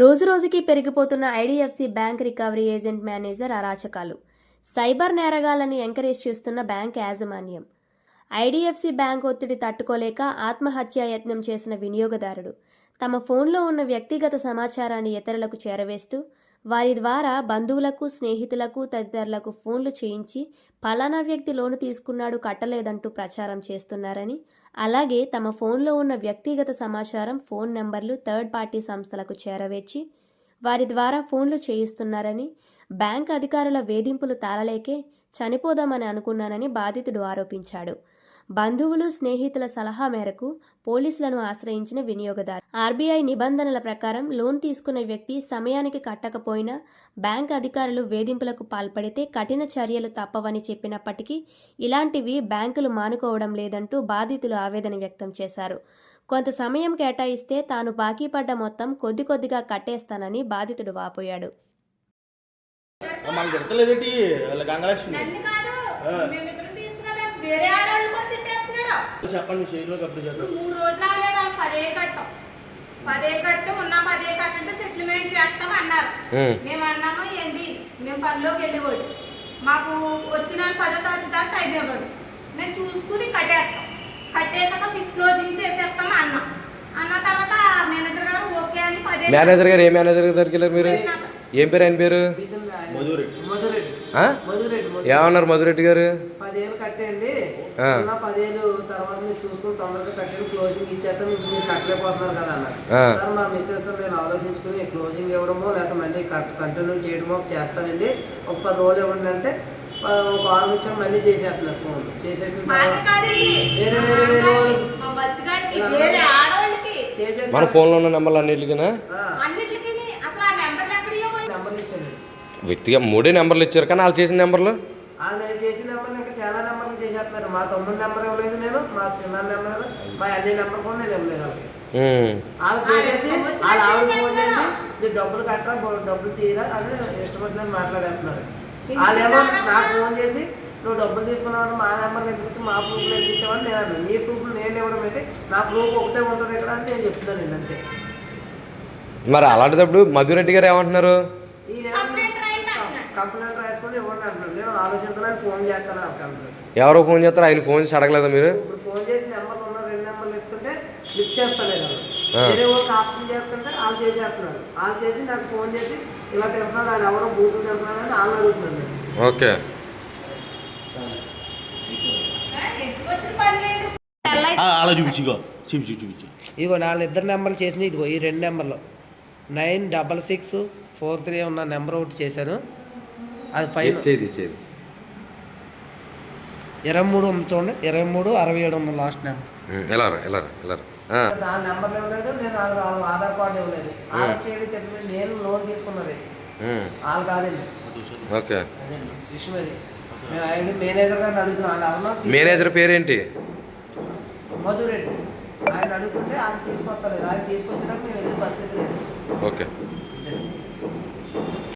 రోజురోజుకి పెరిగిపోతున్న IDFC bank recovery agent manager అరాచకాలు. సైబర్ నేరగాలను ఎంకరేజ్ చేస్తున్న బ్యాంక్ యాజమాన్యం. ఐడిఎఫ్సి బ్యాంక్ ఒత్తిడి తట్టుకోలేక ఆత్మహత్యా యత్నం చేసిన వినియోగదారుడు తమ ఫోన్లో ఉన్న వ్యక్తిగత సమాచారాన్ని ఇతరులకు చేరవేస్తూ వారి ద్వారా బంధువులకు స్నేహితులకు తదితరులకు ఫోన్లు చేయించి పలానా వ్యక్తి లోను తీసుకున్నాడు కట్టలేదంటూ ప్రచారం చేస్తున్నారని అలాగే తమ ఫోన్లో ఉన్న వ్యక్తిగత సమాచారం ఫోన్ నెంబర్లు థర్డ్ పార్టీ సంస్థలకు చేరవేర్చి వారి ద్వారా ఫోన్లు చేయిస్తున్నారని బ్యాంక్ అధికారుల వేధింపులు తాళలేకే చనిపోదామని అనుకున్నానని బాధితుడు ఆరోపించాడు. బంధువులు స్నేహితుల సలహా మేరకు పోలీసులను ఆశ్రయించిన వినియోగదారు. ఆర్బీఐ నిబంధనల ప్రకారం లోన్ తీసుకున్న వ్యక్తి సమయానికి కట్టకపోయినా బ్యాంక్ అధికారులు వేధింపులకు పాల్పడితే కఠిన చర్యలు తప్పవని చెప్పినప్పటికీ ఇలాంటివి బ్యాంకులు మానుకోవడం లేదంటూ బాధితులు ఆవేదన వ్యక్తం చేశారు. కొంత సమయం కేటాయిస్తే తాను బాకీ పడ్డ మొత్తం కొద్ది కొద్దిగా కట్టేస్తానని బాధితుడు వాపోయాడు. చెప్పండి మీ షేర్లోకి అప్పుడు చేద్దాం మూడు రోజులు అవ్వలేదు వాళ్ళు పదేళ్ళు కట్టాం. పదేళ్ళు కడితే ఉన్న పదేళ్ళు కట్టుంటే సెటిల్మెంట్ చేస్తాం అన్నారు. మేము అన్నాము ఏంటి? మేము పనిలోకి వెళ్ళేవాడు మాకు వచ్చిన పదో తారీఖు దాకా టైం ఇవ్వడు మేము చూసుకుని కట్టేస్తాం. కట్టేసాక మీకు క్లోజింగ్ చేసేస్తాం అన్నాం. అన్న తర్వాత మేనేజర్ గారు ఓకే అని పదే మేనేజర్ గారు ఏ మేనేజర్ గారి దగ్గరికి వెళ్ళారు మీరు? ఏం పేరు ఆయన పేరు? మధురెడ్డి. మధురెడ్డి ఆ? మధురెడ్డి మధు- ఏమన్నారు మధురెడ్డి గారు? పదేళ్ళు తర్వాత మీరు చూసుకుని తొందరగా కట్టండి క్లోజింగ్ ఇచ్చేస్తే మీకు మీరు కట్టలేకపోతున్నారు కదా అన్నారు మా మిస్సెస్ నేను ఆలోచించుకుని క్లోజింగ్ ఇవ్వడమో లేకపోతే మళ్ళీ కంటిన్యూ చేయడమో చేస్తానండి. ఒక పది రోజులు ఇవ్వండి అంటే ఒక వారం మళ్ళీ చేసేస్తున్నారు ఫోన్ చేసేసిన వేరే వేరే వాళ్ళకి మన ఫోన్లో ఉన్న నెంబర్లు అన్నిటికినా? నెంబర్లు వ్యక్తిగా మూడే నెంబర్లు ఇచ్చారు కానీ వాళ్ళు చేసిన నెంబర్లు? వాళ్ళు నేను చేసిన నెంబర్లు ఇంకా చాలా నెంబర్లు చేసేస్తున్నారు. మా తమ్ముడు నెంబర్ ఇవ్వలేదు నేను మా చిన్న నెంబర్ మా అన్ని నెంబర్ కూడా నేను ఇవ్వలేదు వాళ్ళకి. వాళ్ళు చేసేసి వాళ్ళ ఆవిడ ఫోన్ చేసి మీరు డబ్బులు కట్టరా డబ్బులు తీయరా అని మాట్లాడేస్తున్నారు. వాళ్ళేమో నాకు ఫోన్ చేసి నువ్వు డబ్బులు తీసుకున్నావు మా నెంబర్ మా ప్రూఫ్లు నేను అన్నాను. నీ ప్రూఫ్లు నేను ఇవ్వడం ఏంటి? నా ప్రూఫ్ ఒకటే ఉంటుంది ఇక్కడ అని నేను చెప్తున్నాను అంతే మరి అలాంటిదప్పుడు మధురెడ్డి గారు ఏమంటున్నారు? కంప్లైంట్ అంటున్నాడు. కంప్లైంట్ రాసుకొని ఇవ్వండి అంటున్నాను నేను ఆలోచించడానికి ఫోన్ చేస్తాను ఎవరో ఫోన్ చేస్తారు? ఆయన ఫోన్ చేసి అడగలేదా మీరు? ఇప్పుడు ఫోన్ చేసి నెంబర్లు ఉన్న రెండు నెంబర్లు ఇస్తుంటే లిఫ్ట్ చేస్తలేదు. వేరే వాళ్ళకి ఆప్షన్ చేస్తుంటే వాళ్ళు చేసేస్తున్నారు. వాళ్ళు చేసి నాకు ఫోన్ చేసి ఇలా ఆయన ఎవరో బూతులు అని వాళ్ళు ఓకే. అలా చూపించు చూపించు ఇదిగో నాలుగు ఇద్దరు నెంబర్లు చేసిన ఇదిగో ఈ రెండు నెంబర్లు. Nine double six four three ఉన్న నెంబర్ ఒకటి చేశాను. అది ఫైవ్ చేది చేది ఇరవై మూడు ఉంది చూడండి. ఇరవై మూడు అరవై ఏడు ఉంది లాస్ట్ నెంబర్. ఎలా ఎలా ఇవ్వలేదు నేను ఆధార్ కార్డు ఇవ్వలేదు వాళ్ళ చేయడం నేను లోన్ తీసుకున్నది. ఉమ్. వాళ్ళు కాదండి. ఓకే. అదండి విషయం అది. మేము ఆయన మేనేజర్ గారిని అడుగుతున్నాం. ఆయన అవునా మేనేజర్ పేరేంటి? మధురెడ్డి ఆయన అడుగుతుంటే ఆయన తీసుకొస్తలేదు. ఆయన తీసుకొచ్చినాక మేము వెళ్ళే పరిస్థితి లేదు. ఓకే.